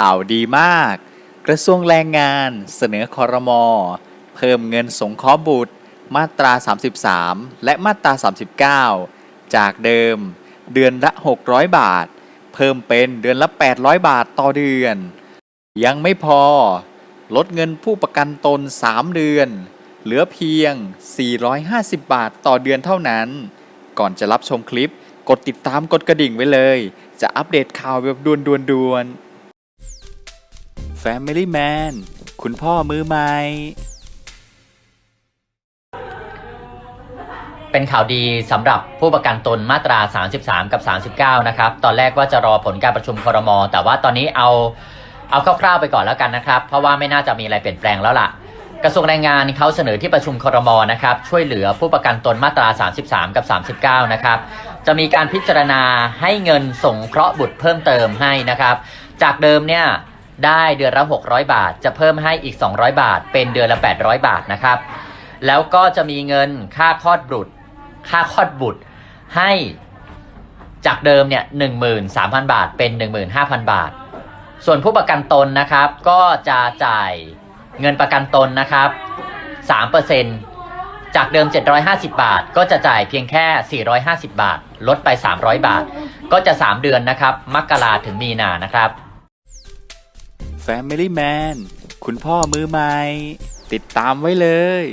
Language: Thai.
ข่าวดีมาก กระทรวงแรงงานเสนอคอรมอเพิ่มเงินสงเคราะห์บุตร มาตรา 33 และมาตรา 39 จากเดิม เดือนละ 600 บาท เพิ่มเป็นเดือนละ 800 บาทต่อเดือน ยังไม่พอ ลดเงินผู้ประกันตน 3 เดือน เหลือเพียง 450 บาทต่อเดือนเท่านั้น ก่อนจะรับชมคลิป กดติดตามกดกระดิ่งไว้เลย จะอัปเดตข่าวแบบด่วนด่วนด่วนๆ Family Man คุณพ่อมือใหม่ เป็นข่าวดีสำหรับผู้ประกันตนมาตรา 33 กับ 39 นะครับ ตอนแรกว่าจะรอผลการประชุมครม แต่ว่าตอนนี้เอาเอาคร่าวๆไปก่อนแล้วกันนะครับ เพราะว่าไม่น่าจะมีอะไรเปลี่ยนแปลงแล้วล่ะ กระทรวงแรงงานเขาเสนอที่ประชุมครมนะครับ ช่วยเหลือผู้ประกันตนมาตรา 33 กับ 39 นะครับ จะมีการพิจารณาให้เงินสงเคราะห์บุตรเพิ่มเติมให้นะครับ จากเดิมเนี่ย ได้เดือนละ 600 บาท จะเพิ่มให้อีก 200 บาท เป็นเดือนละ 800 บาทนะครับ แล้วก็จะมีเงินค่าคลอดบุตร ค่าคลอดบุตรให้จากเดิมเนี่ยหนึ่งหมื่นสามพันบาท เป็นหนึ่งหมื่นห้าพันบาท ส่วนผู้ประกันตนนะครับ ก็จะจ่ายเงินประกันตนนะครับสามเปอร์เซ็นจากเดิม 750 บาท ก็จะจ่ายเพียงแค่ 450 บาท ลดไป 300 บาท ก็จะ 3 เดือนนะครับ มกราถึงมีนานะครับ Family Man คุณพ่อมือใหม่ ติดตามไว้เลย